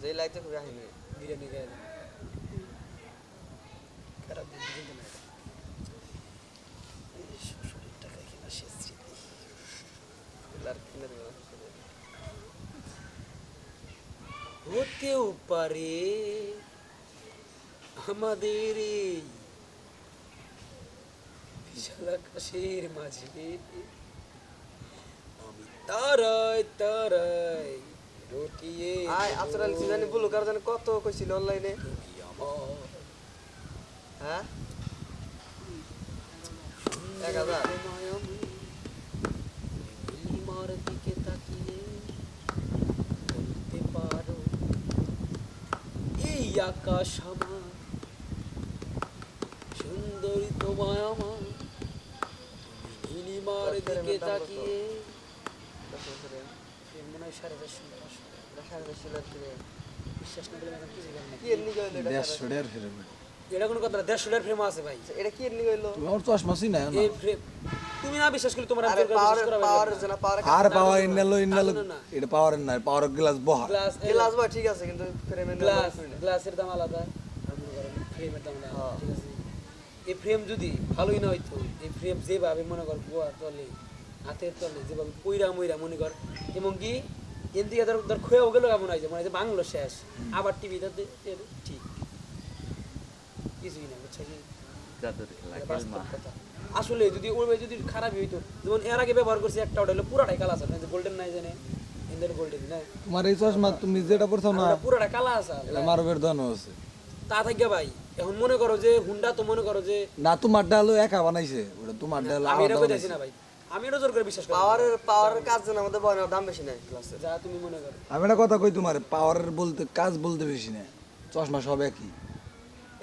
যে লাইতে খুবই আহিনি বিরিয়ানি খেয়ে খারাপ বুদ্ধি কিন্তু না এটা। এই শ্বশুরের টাকা কিনা শেষ স্মৃতি। আর কিনে দেবে হতেও পারে আমাদের এই বিশাল আকাশের মাঝে আমি তারাই রটিয়ে আয় আফসার আলী জানি বলু কার জানি কত কইছিল অনলাইনে হ্যাঁ? এক হাজার। এই আকাশ আমার সুন্দরী তোমায় আমার। নীলিমার দিকে তাকিয়ে। মনে হয় সাড়ে চারশো। এটা? কি কোনো কথা না দেড়শো টাকার ফ্রেম আছে ভাই। এটা কি এর হইল? তুমি আমার চশমাসি না। তুমি না বিশ্বাস করলে তোমার আরে পাওয়ার পাওয়ার জন্য পাওয়ার আর পাওয়ার ইন্নালো ইন্নালো না, না, না। এটা পাওয়ার নাই পাওয়ার গ্লাস বহা। গ্লাস গ্লাস ভাই ঠিক আছে কিন্তু ফ্রেমের গ্লাস গ্লাসের দাম আলাদা। মনে করেন ফ্রেমের দাম আলাদা হ্যাঁ। ঠিক আছে। এই ফ্রেম যদি ভালোই না হইতো এই ফ্রেম যেভাবে মনে কর গোয়ার তলে হাতের তলে যেভাবে পইরা মইরা মনে কর এবং কি ধর ধর খুঁয়েও গেল এমন হয় মনে হয় বাংলো শেষ। আবার টিভিতে ঠিক। কিছুই না বুঝছ কি। আসলে যদি ওর যদি খারাপ হইতো যেমন এর আগে ব্যবহার করছি একটা ওটা হলো পুরাটাই কালা আছে গোল্ডেন নাই জানে। ইন্ডিয়ান গোল্ডেন না তোমার এই চশমা তুমি যেটা পড়ছো না পুরাটা কালা আছে মারবের দানো আছে। তা থাকে ভাই এখন মনে করো যে হুন্ডা তো মনে করো যে না তোমারটা হলো একা বানাইছে ওটা তোমারটা হলো আমি এটা কইতাছি না ভাই। আমি এটা জোর করে বিশ্বাস করি। পাওয়ারের পাওয়ারের কাজ যেন আমাদের বয় দাম বেশি নাই গ্লাসের যা তুমি মনে করো। আমি একটা কথা কই তোমার পাওয়ারের বলতে কাজ বলতে বেশি না চশমা সব একই।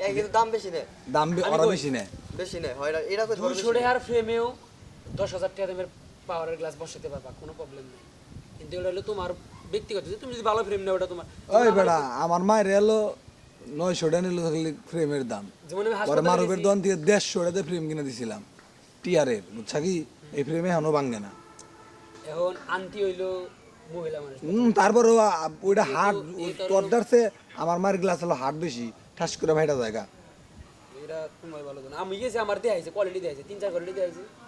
এই কিন্তু দাম বেশি নেই দাম ওরা বেশি বেশি নেই হয় এটা কই দুশো টাকার ফ্রেমেও দশ হাজার টাকা দামের পাওয়ারের গ্লাস বসাতে পারবা কোনো প্রবলেম নেই। কিন্তু ওটা হলো তোমার ব্যক্তিগত যে তুমি যদি ভালো ফ্রেম নেও ওটা তোমার ওই বেড়া আমার মায়ের এলো নয়শো টাকা নিল থাকলে ফ্রেমের দাম। যেমন মারবের দোকান থেকে দেড়শো টাকাতে ফ্রেম কিনে দিছিলাম। টিয়ারের বুঝছা কি? এই ফ্রেমে এখনও ভাঙে না। এখন আন্টি হইল মহিলা মানুষ। হুম তারপরে ওইটা হাট তোরদারছে আমার মার গ্লাস হলো হাট বেশি ঠাস করে ভাইটা জায়গা। এটা তোমার ভালো জানো। আমি গেছি আমার দেখাইছে কোয়ালিটি দেখাইছে তিন চার কোয়ালিটি দেখাইছে